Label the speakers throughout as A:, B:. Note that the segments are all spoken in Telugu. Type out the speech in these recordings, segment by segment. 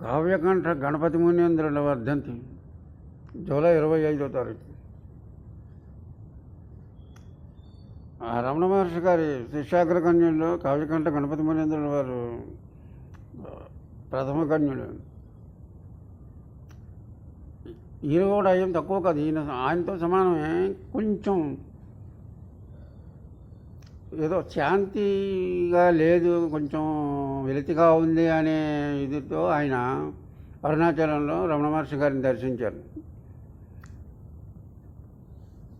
A: కావ్యకంఠ గణపతి మునీంద్రుల వర్ధంతి జూలై ఇరవై ఐదో తారీఖు. ఆ రమణ మహర్షి గారి శిష్యాగ్ర కన్యుల్లో కావ్యకంఠ గణపతి మునీంద్రుల వారు ప్రథమ కన్యుడు ఈయన కూడా ఏం తక్కువ కాదు ఈయన ఆయనతో సమానమే కొంచెం ఏదో శాంతిగా లేదు కొంచెం వెలితిగా ఉంది అనే ఇదితో ఆయన అరుణాచలంలో రమణ మహర్షి గారిని దర్శించారు.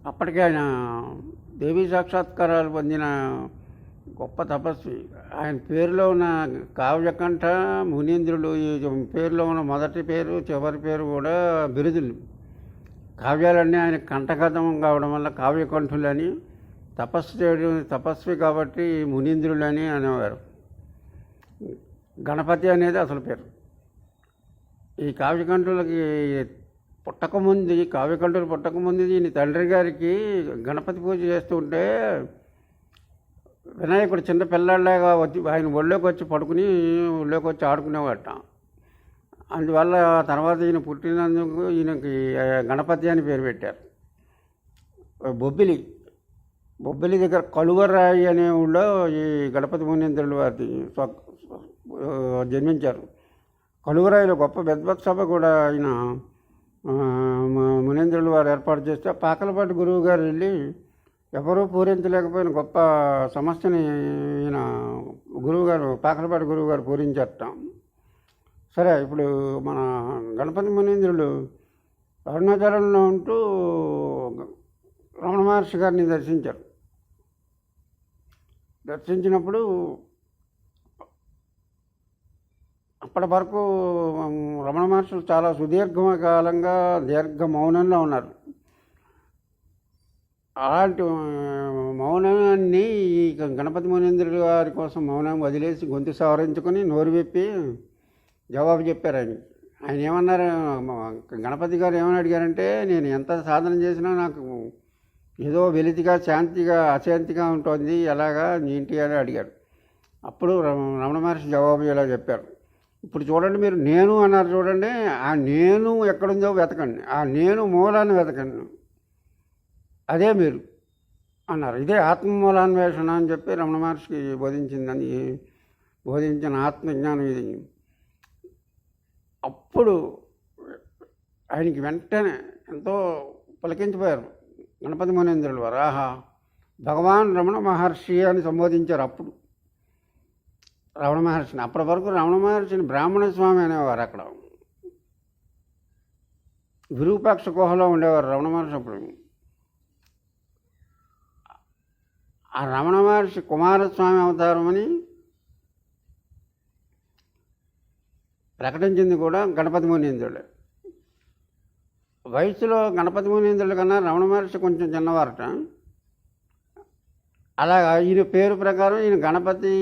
A: అప్పటికే ఆయన దేవీ సాక్షాత్కారాలు పొందిన గొప్ప తపస్వి. ఆయన పేరులో ఉన్న కావ్యకంఠ మునీంద్రుడు ఈ పేరులో ఉన్న మొదటి పేరు చివరి పేరు కూడా బిరుదులు. కావ్యాలన్నీ ఆయన కంఠగతం కావడం వల్ల కావ్యకంఠులని తపస్సు చేయడం తపస్వి కాబట్టి మునీంద్రులని అనేవారు. గణపతి అనేది అసలు పేరు. ఈ కావ్యకంఠులకి పుట్టకముందు కావ్యకంఠులు పుట్టకముందు ఈయన తండ్రి గారికి గణపతి పూజ చేస్తూ ఉంటే వినాయకుడు చిన్న పిల్లాడిలాగా వచ్చి ఆయన ఒళ్ళోకి వచ్చి పడుకుని ఒళ్ళోకి వచ్చి ఆడుకునేవాట. అందువల్ల తర్వాత ఈయన పుట్టినందుకు ఈయనకి గణపతి అని పేరు పెట్టారు. బొబ్బిలి. బొబ్బిలి దగ్గర కలువరాయి అనే ఊళ్ళో ఈ గణపతి మునీంద్రుల వారి జన్మించారు. కలువరాయిలో గొప్ప విద్వత్ సభ కూడా ఆయన ఆ, వారు ఏర్పాటు చేస్తే పాకలపాటి గురువు గారు వెళ్ళి ఎవరూ పూరించలేకపోయిన గొప్ప సమస్యని ఈయన గురువుగారు పాకలపాటి గురువు గారు పూరించేస్తాం సరే ఇప్పుడు మన గణపతి మునీంద్రులు అరుణాచలంలో ఉంటూ రమణ మహర్షి గారిని దర్శించారు. దర్శించినప్పుడు అప్పటి వరకు రమణ మహర్షులు చాలా సుదీర్ఘ కాలంగా దీర్ఘ మౌనంలో ఉన్నారు. అలాంటి మౌనాన్ని ఈ గణపతి మునీంద్రుడు గారి కోసం మౌనం వదిలేసి గొంతు సవరించుకొని నోరు విప్పి జవాబు చెప్పారు ఆయన. ఆయన ఏమన్నారు గణపతి గారు ఏమని అడిగారంటే నేను ఎంత సాధన చేసినా నాకు ఏదో వెలితిగా శాంతిగా అశాంతిగా ఉంటుంది. ఎలాగా? ఏంటి అని అడిగారు అప్పుడు రమ- రమణ మహర్షి జవాబు ఇలా చెప్పారు. ఇప్పుడు చూడండి మీరు నేను అన్నారు చూడండి ఆ నేను ఎక్కడుందో వెతకండి. ఆ నేను మూలాన్ని వెతకండి. అదే మీరు అన్నారు. ఇదే ఆత్మమూలాన్వేషణ అని చెప్పి రమణ మహర్షికి బోధించిందని బోధించిన ఆత్మజ్ఞానం ఇది. అప్పుడు ఆయనకి వెంటనే ఎంతో పలికించిపోయారు. గణపతి మునేంద్రులు వరాహ భగవాన్ రమణ మహర్షి అని సంబోధించారు అప్పుడు. రమణ మహర్షిని అప్పటి వరకు రమణ మహర్షిని బ్రాహ్మణ స్వామి అనేవారు అక్కడ. విరూపాక్ష గుహలో ఉండేవారు రమణ మహర్షి అప్పుడు. ఆ రమణ మహర్షి కుమారస్వామి అవతారమని ప్రకటించింది కూడా గణపతి మునీంద్రుడే. వయసులో గణపతి మునీంద్రుల కన్నా రమణ మహర్షి కొంచెం చిన్నవారట. అలా ఈయన పేరు ప్రకారం ఈయన గణపతి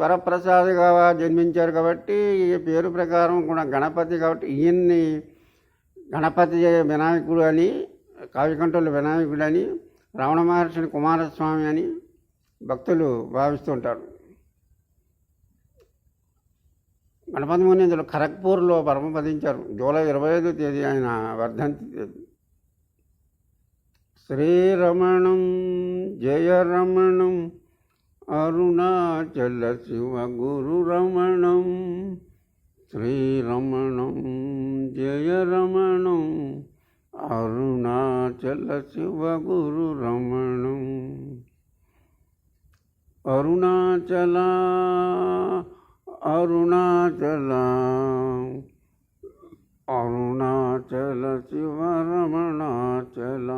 A: వరప్రసాద్గా జన్మించారు కాబట్టి ఈ పేరు ప్రకారం కూడా గణపతి కాబట్టి ఈయన్ని గణపతి వినాయకుడు అని కావ్యకంఠుల వినాయకుడు అని రమణ మహర్షిని కుమారస్వామి అని భక్తులు భావిస్తుంటారు. గణపతి మునీంద్రులు ఖరగ్పూర్లో పరమపదించారు. జూలై ఇరవై ఐదో తేదీ ఆయన వర్ధంతి తేదీ. శ్రీరమణం జయరమణం అరుణాచల శివ గురు రమణం. శ్రీరమణం జయరమణం అరుణాచల శివ గురు రమణం. అరుణాచల అరుణాచల అరుణాచల శివ రమణాచల